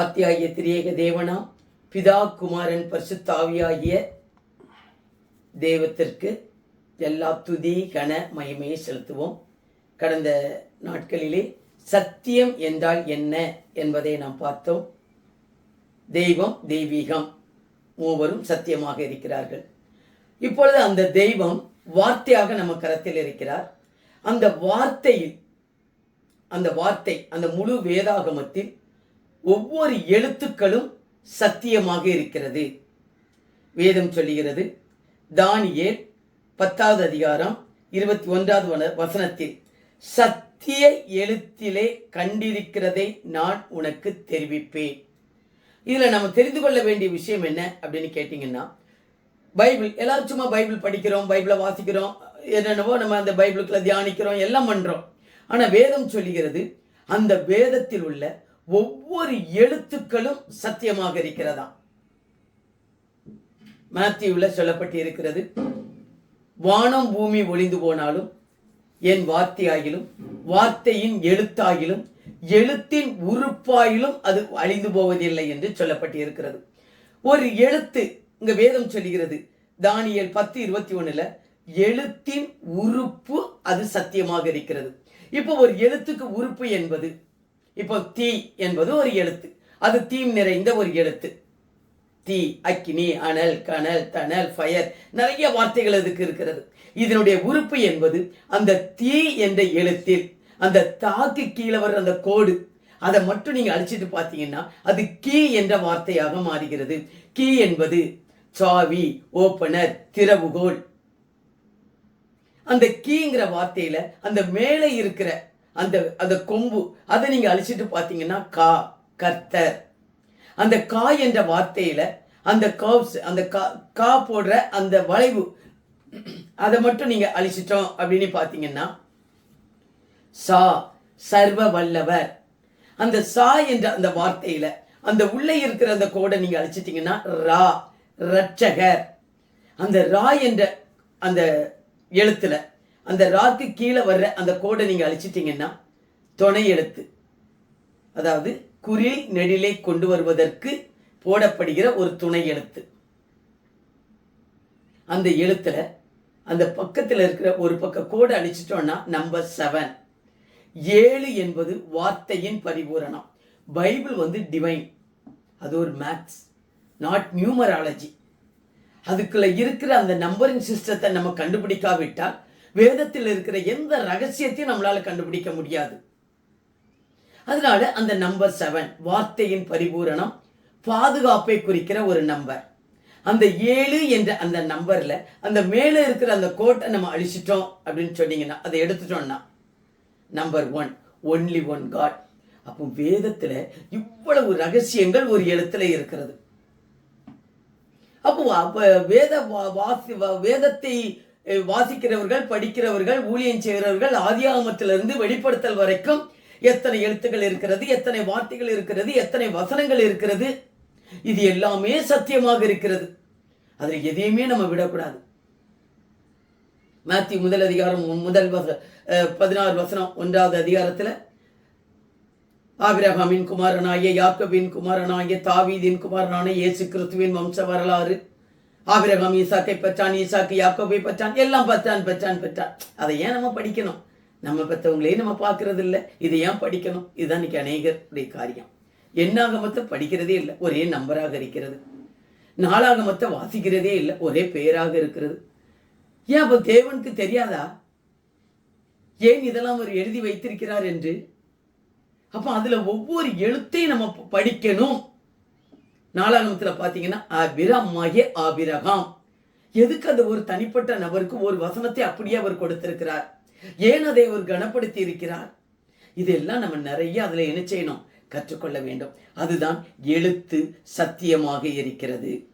ஆத்தியாகிய திரியேக தேவனாம் பிதா குமாரன் பரிசுத்தாவியாகிய தெய்வத்திற்கு எல்லா துதி கன மகிமையை செலுத்துவோம். கடந்த நாட்களிலே சத்தியம் என்றால் என்ன என்பதை நாம் பார்த்தோம். தெய்வம் தெய்வீகம் மூவரும் சத்தியமாக இருக்கிறார்கள். இப்பொழுது அந்த தெய்வம் வார்த்தையாக நம்ம கரத்தில் இருக்கிறார். அந்த வார்த்தையில் அந்த வார்த்தை அந்த முழு வேதாகமத்தில் ஒவ்வொரு எழுத்துக்களும் சத்தியமாக இருக்கிறது. வேதம் சொல்லுகிறது தானியேல் பத்தாவது அதிகாரம் இருபத்தி ஒன்றாவது வன- வசனத்தில் சத்திய எழுத்திலே கண்டிருக்கிறதை நான் உனக்கு தெரிவிப்பேன். இதில் நம்ம தெரிந்து கொள்ள வேண்டிய விஷயம் என்ன அப்படின்னு கேட்டிங்கன்னா பைபிள் எல்லாரும் சும்மா பைபிள் படிக்கிறோம் பைபிளை வாசிக்கிறோம் என்னென்னவோ நம்ம அந்த பைபிளுக்குள்ள தியானிக்கிறோம் எல்லாம் பண்ணுறோம் ஆனால் வேதம் சொல்லுகிறது அந்த வேதத்தில் உள்ள ஒவ்வொரு எழுத்துக்களும் சத்தியமாக இருக்கிறதா? மேத்யூவில் சொல்லப்பட்டு இருக்கிறது வானம் பூமி ஒளிந்து போனாலும் என் வார்த்தையாகிலும் வார்த்தையின் எழுத்தாகிலும் எழுத்தின் உறுப்பாயிலும் அது அழிந்து போவதில்லை என்று சொல்லப்பட்டு இருக்கிறது ஒரு எழுத்து இங்க வேதம் சொல்லுகிறது தானியல் பத்து இருபத்தி ஒண்ணுல எழுத்தின் உறுப்பு அது சத்தியமாக இருக்கிறது. இப்போ ஒரு எழுத்துக்கு உறுப்பு என்பது இப்போ தீ என்பது ஒரு எழுத்து. அது தீம் நிறைந்த ஒரு எழுத்து. தீ அக்கினி அனல் கனல் தணல் ஃபயர் நிறைய வார்த்தைகள் அதுக்கு இருக்கிறது. இதனுடைய உறுப்பு என்பது அந்த தீ என்ற எழுத்தில் அந்த தாக்கு கீழே வர்ற அந்த கோடு. அதை மட்டும் நீங்க அழிச்சிட்டு பார்த்தீங்கன்னா அது கீ என்ற வார்த்தையாக மாறுகிறது. கீ என்பது சாவி ஓப்பனர் திறவுகோல் அந்த கீங்கிற வார்த்தையில அந்த மேலே இருக்கிற அந்த அந்த கொம்பு. அதை நீங்க அழிச்சிட்டு பார்த்தீங்கன்னா கா கர்த்தர். அந்த கா என்ற வார்த்தையில அந்த கர்வ்ஸ் அந்த கா கா போடுற அந்த வளைவு. அதை மட்டும் நீங்க அழிச்சிட்டோம் அப்படின்னு பார்த்தீங்கன்னா சா சர்வ வல்லவர். அந்த சா என்ற அந்த வார்த்தையில அந்த உள்ளே இருக்கிற அந்த கோடை நீங்க அழிச்சிட்டீங்கன்னா ரா ரட்சகர் அந்த ரா என்ற அந்த எழுத்துல அந்த ராக்கு கீழே வர்ற அந்த கோடை நீங்கள் அழிச்சிட்டிங்கன்னா துணை எழுத்து அதாவது குறில் நெடிலை கொண்டு வருவதற்கு போடப்படுகிற ஒரு துணை எழுத்து. அந்த எழுத்துல அந்த பக்கத்தில் இருக்கிற ஒரு பக்க கோடை அழிச்சிட்டோம்னா நம்பர் செவன் ஏழு என்பது வார்த்தையின் பரிபூரணம். பைபிள் வந்து டிவைன் அது ஒரு மேத்ஸ் நாட் நியூமராலஜி அதுக்குள்ள இருக்கிற அந்த நம்பரிங் சிஸ்டத்தை நம்ம கண்டுபிடிக்காவிட்டால் வேதத்தில் இருக்கிற எந்த ரகசியத்தையும் நம்மளால கண்டுபிடிக்க முடியாது. அதனால அந்த நம்பர் செவன் வார்த்தையின் பரிபூரணம் பாதுகாப்பை குறிக்கிற ஒரு நம்பர் அந்த ஏழு என்ற அந்த நம்பர்ல அந்த மேலே இருக்கிற அந்த கோட்டை நம்ம அழிச்சிட்டோம் அப்படின்னு சொன்னீங்கன்னா அதை எடுத்துட்டோம்னா number one only one God அப்போ வேதத்துல இவ்வளவு ரகசியங்கள் ஒரு எழுத்துல இருக்கிறது. அப்போ வேத வா- வாசி வேதத்தை வாசிக்கிறவர்கள் படிக்கிறவர்கள் ஊழியம் செய்கிறவர்கள் ஆதியாகமத்திலிருந்து வெளிப்படுத்தல் வரைக்கும் எத்தனை எழுத்துக்கள் இருக்கிறது எத்தனை வார்த்தைகள் இருக்கிறது எத்தனை வசனங்கள் இருக்கிறது இது எல்லாமே சத்தியமாக இருக்கிறது. அதில் எதையுமே நம்ம விடக்கூடாது. மேத்யூ முதல் அதிகாரம் மு- முதல் வச பதினாறு வசனம் ஒன்றாவது அதிகாரத்தில் ஆபிரகாமின் குமாரனாகிய யாக்கபின் குமாரனாகிய தாவீதின் குமாரனான இயேசு கிறிஸ்துவின் வம்ச வரலாறு. ஆபிரகாம் ஈசாக்கை பெற்றான் ஈசாக்கு யாக்கோபை பெற்றான் எல்லாம் பெற்றான் பெற்றான் பெற்றான் அதை ஏன் நம்ம படிக்கணும்? நம்ம பெற்றவங்களே நம்ம பார்க்கறது இல்லை இதை ஏன் படிக்கணும்? இதுதான் இன்னைக்கு அநேகருடைய காரியம். எண்ணாகமத்தை படிக்கிறதே இல்லை ஒரே நம்பராக இருக்கிறது. நாளாகமத்தை வாசிக்கிறதே இல்லை ஒரே பெயராக இருக்கிறது. ஏன் அப்போ தேவனுக்கு தெரியாதா? ஏன் இதெல்லாம் அவர் எழுதி வைத்திருக்கிறார் என்று? அப்போ அதில் ஒவ்வொரு எழுத்தையும் நம்ம படிக்கணும். நாலாகமத்துல பார்த்தீங்கன்னா அபிரமாகிய ஆபிரகாம் எதுக்கு அது ஒரு தனிப்பட்ட நபருக்கு ஒரு வசனத்தை அப்படியே அவர் கொடுத்திருக்கிறார்? ஏன் அதை அவர் கனப்படுத்தி இருக்கிறார்? இதெல்லாம் நம்ம நிறைய அதுல என்ன செய்யணும்? கற்றுக்கொள்ள வேண்டும். அதுதான் எழுத்து சத்தியமாக இருக்கிறது.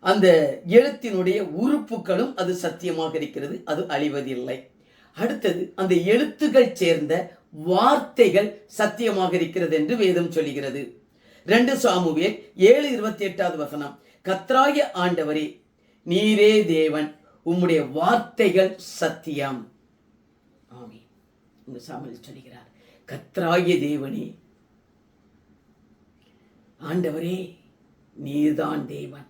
அந்த எழுத்தினுடைய உறுப்புகளும் அது சத்தியமாக இருக்கிறது. அது அழிவதில்லை. அடுத்தது அந்த எழுத்துகள் சேர்ந்த வார்த்தைகள் சத்தியமாக இருக்கிறது என்று வேதம் சொல்லுகிறது ரெண்டு சாமுவேல் ஏழு இருபத்தி எட்டாவது வசனம். கத்ராய ஆண்டவரே நீரே தேவன் உம்முடைய வார்த்தைகள் சத்தியம். ஆமென். இங்கு சாமுவேல் சொல்லுகிறார் கத்ராய தேவனே ஆண்டவரே நீர்தான் தேவன்.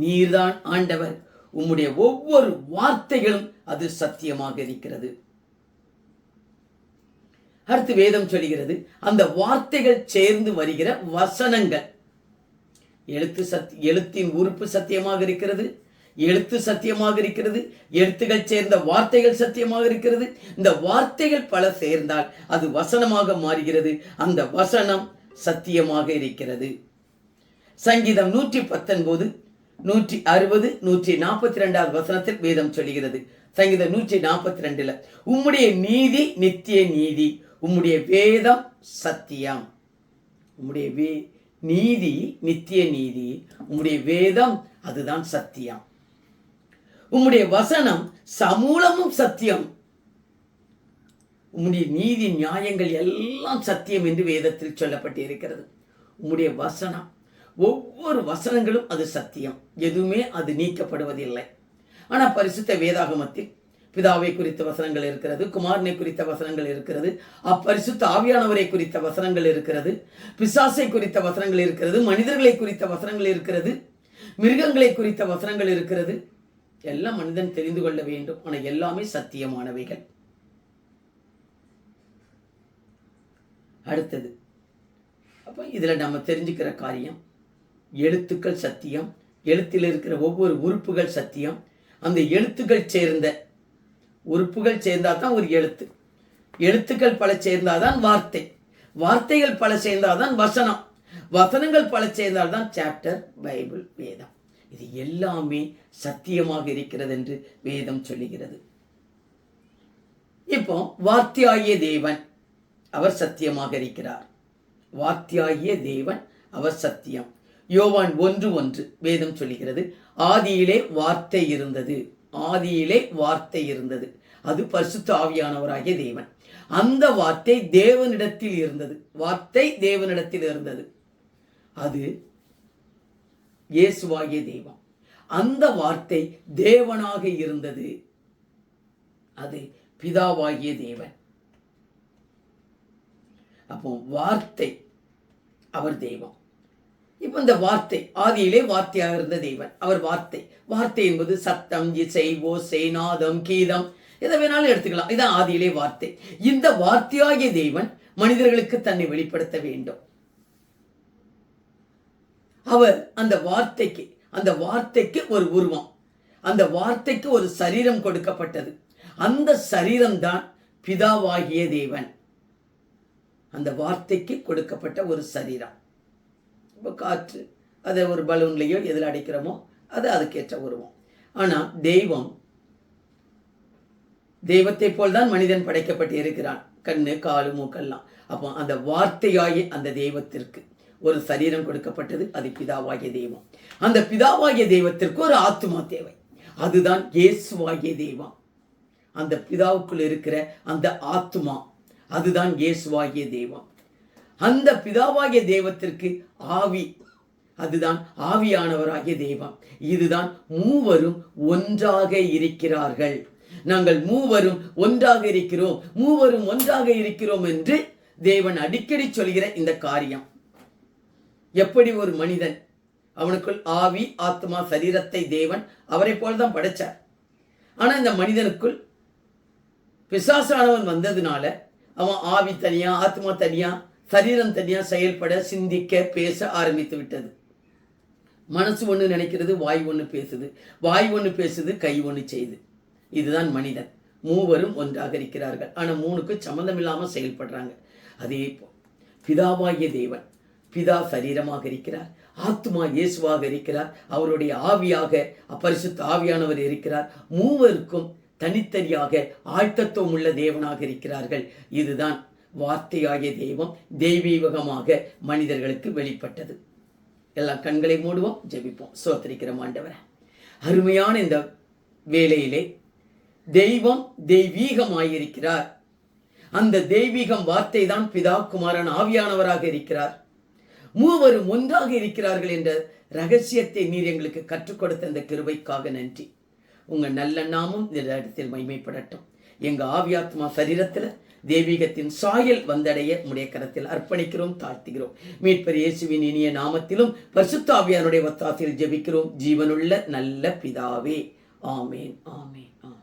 நீர்தான் ஆண்டவர். உம்முடைய ஒவ்வொரு வார்த்தைகளும் அது சத்தியமாக இருக்கிறது. அடுத்து வேதம் சொல்கிறது அந்த வார்த்தைகள் சேர்ந்து வருகிற வசனங்கள். எழுத்து சத் எழுத்தின் உறுப்பு சத்தியமாக இருக்கிறது எழுத்து சத்தியமாக இருக்கிறது எழுத்துகள் சேர்ந்த வார்த்தைகள் சத்தியமாக இருக்கிறது. இந்த வார்த்தைகள் பல சேர்ந்தால் அது வசனமாக மாறுகிறது. அந்த வசனம் சத்தியமாக இருக்கிறது. சங்கீதம் நூற்றி பத்தொன்பது நூற்றி அறுபது நூற்றி நாற்பத்தி ரெண்டாவது வசனத்தில் வேதம் சொல்கிறது சங்கீதம் நூற்றி நாற்பத்தி ரெண்டுல உம்முடைய நீதி நித்திய நீதி உம்முடைய வேதம் சத்தியம். உம்முடைய வே நீதி நித்திய நீதி உம்முடைய வேதம் அதுதான் சத்தியம். உம்முடைய வசனம் சமூலமும் சத்தியம். உம்முடைய நீதி நியாயங்கள் எல்லாம் சத்தியம் என்று வேதத்தில் சொல்லப்பட்டு இருக்கிறது உம்முடைய வசனம் ஒவ்வொரு வசனங்களும் அது சத்தியம். எதுவுமே அது நீக்கப்படுவதில்லை. ஆனால் பரிசுத்த வேதாகமத்தில் பிதாவை குறித்த வசனங்கள் இருக்கிறது குமாரனை குறித்த வசனங்கள் இருக்கிறது அப்பரிசுத்த ஆவியானவரை குறித்த வசனங்கள் இருக்கிறது பிசாசை குறித்த வசனங்கள் இருக்கிறது மனிதர்களை குறித்த வசனங்கள் இருக்கிறது மிருகங்களை குறித்த வசனங்கள் இருக்கிறது. எல்லாம் மனிதன் தெரிந்து கொள்ள வேண்டும். ஆனால் எல்லாமே சத்தியமானவைகள். அடுத்தது அப்போ இதில் நம்ம தெரிஞ்சுக்கிற காரியம் எழுத்துக்கள் சத்தியம் எழுத்தில் இருக்கிற ஒவ்வொரு உறுப்புகள் சத்தியம் அந்த எழுத்துக்கள் சேர்ந்த உறுப்புகள் சேர்ந்தால் தான் ஒரு எழுத்து. எழுத்துக்கள் பல சேர்ந்தாதான் வார்த்தை. வார்த்தைகள் பல சேர்ந்தாதான் வசனம். வசனங்கள் பல சேர்ந்தால்தான் சாப்டர் பைபிள் வேதம். இது எல்லாமே சத்தியமாக இருக்கிறது என்று வேதம் சொல்லுகிறது. இப்போ வார்த்தையாகிய தேவன் அவர் சத்தியமாக இருக்கிறார். வார்த்தையாகிய தேவன் அவர் சத்தியம். யோவான் ஒன்று ஒன்று வேதம் சொல்லுகிறது ஆதியிலே வார்த்தை இருந்தது. ஆதியிலே வார்த்தை இருந்தது. அது பரிசுத்த ஆவியானவராகிய தேவன். அந்த வார்த்தை தேவனிடத்தில் இருந்தது. வார்த்தை தேவனிடத்தில் இருந்தது. அது இயேசுவாகிய தெய்வம் அந்த வார்த்தை தேவனாக இருந்தது. அது பிதாவாகிய தேவன். அப்போ வார்த்தை அவர் தெய்வம் இப்போ இந்த வார்த்தை ஆதியிலே வார்த்தையாக இருந்த தெய்வன் அவர் வார்த்தை. வார்த்தை என்பது சத்தம் இசை ஓசை நாதம் கீதம் எதை வேணாலும் எடுத்துக்கலாம். இதான் ஆதியிலே வார்த்தை. இந்த வார்த்தையாகிய தெய்வன் மனிதர்களுக்கு தன்னை வெளிப்படுத்த வேண்டும். அவர் அந்த வார்த்தைக்கு அந்த வார்த்தைக்கு ஒரு உருவம். அந்த வார்த்தைக்கு ஒரு சரீரம் கொடுக்கப்பட்டது. அந்த சரீரம் தான் பிதாவாகிய தேவன். அந்த வார்த்தைக்கு கொடுக்கப்பட்ட ஒரு சரீரம். இப்போ காற்று. அதை ஒரு பலூன்லேயோ எதில் அடைக்கிறோமோ அது அதுக்கேற்ற உருவம். ஆனால் தெய்வம் தெய்வத்தை போல்தான் மனிதன் படைக்கப்பட்டு இருக்கிறான். கண்ணு காலு மூக்கெல்லாம். அப்போ அந்த வார்த்தையாகி அந்த தெய்வத்திற்கு ஒரு சரீரம் கொடுக்கப்பட்டது. அது பிதாவாகிய தெய்வம். அந்த பிதாவாகிய தெய்வத்திற்கு ஒரு ஆத்துமா தேவை. அதுதான் இயேசுவாகிய தெய்வம். அந்த பிதாவுக்குள் இருக்கிற அந்த ஆத்துமா அதுதான் இயேசுவாகிய தெய்வம். அந்த பிதாவாகிய தெய்வத்திற்கு ஆவி. அதுதான் ஆவியானவராகிய தெய்வம் இதுதான் மூவரும் ஒன்றாக இருக்கிறார்கள். நாங்கள் மூவரும் ஒன்றாக இருக்கிறோம். மூவரும் ஒன்றாக இருக்கிறோம் என்று தேவன் அடிக்கடி சொல்கிற இந்த காரியம். எப்படி ஒரு மனிதன் அவனுக்குள் ஆவி ஆத்மா சரீரத்தை தேவன் அவரை போல்தான் படைச்சார். ஆனால் இந்த மனிதனுக்குள் பிசாசானவன் வந்ததுனால அவன் ஆவி தனியா ஆத்மா தனியா சரீரம் தனியா செயல்பட சிந்திக்க பேச ஆரம்பித்து விட்டது. மனசு ஒன்று நினைக்கிறது வாய் ஒன்று பேசுது. வாய் ஒன்று பேசுது கை ஒன்று செய்யுது இதுதான் மனிதன். மூவரும் ஒன்றாக இருக்கிறார்கள். ஆனால் மூணுக்கு சம்மந்தம் இல்லாமல் செயல்படுறாங்க. அதே போ பிதாவாகிய தேவன் பிதா சரீரமாக இருக்கிறார். ஆத்மா இயேசுவாக இருக்கிறார். அவருடைய ஆவியாக அப்பரிசுத்த ஆவியானவர் இருக்கிறார். மூவருக்கும் தனித்தனியாக ஆழ்த்தத்துவம் உள்ள தேவனாக இருக்கிறார்கள். இதுதான் வார்த்தையாகிய தெய்வம் தெய்வீகமாக மனிதர்களுக்கு வெளிப்பட்டது. எல்லாம் கண்களை மூடுவோம் ஜெபிப்போம். சோத்தரிக்கிற ஆண்டவரை. அருமையான இந்த வேலையிலே தெய்வம் தெய்வீகமாயிருக்கிறார். அந்த தெய்வீகம் வார்த்தை தான் பிதா குமாரன் ஆவியானவராக இருக்கிறார். மூவரும் ஒன்றாக இருக்கிறார்கள் என்ற ரகசியத்தை நீர் எங்களுக்கு கற்றுக் கொடுத்த இந்த கிருபைக்காக நன்றி. உங்கள் நல்ல நாமும் இந்த இடத்தில் மைமைப்படட்டும் எங்கள் ஆவியாத்மா சரீரத்தில் தெய்வீகத்தின் சாயல் வந்தடைய உடைய கரத்தில் அர்ப்பணிக்கிறோம் தாழ்த்துகிறோம். மீட்பர் இயேசுவின் இனிய நாமத்திலும் பரிசுத்தாவியானுடைய ஒத்தாசையில் ஜெபிக்கிறோம். ஜீவனுள்ள நல்ல பிதாவே. ஆமேன் ஆமேன் ஆமேன்.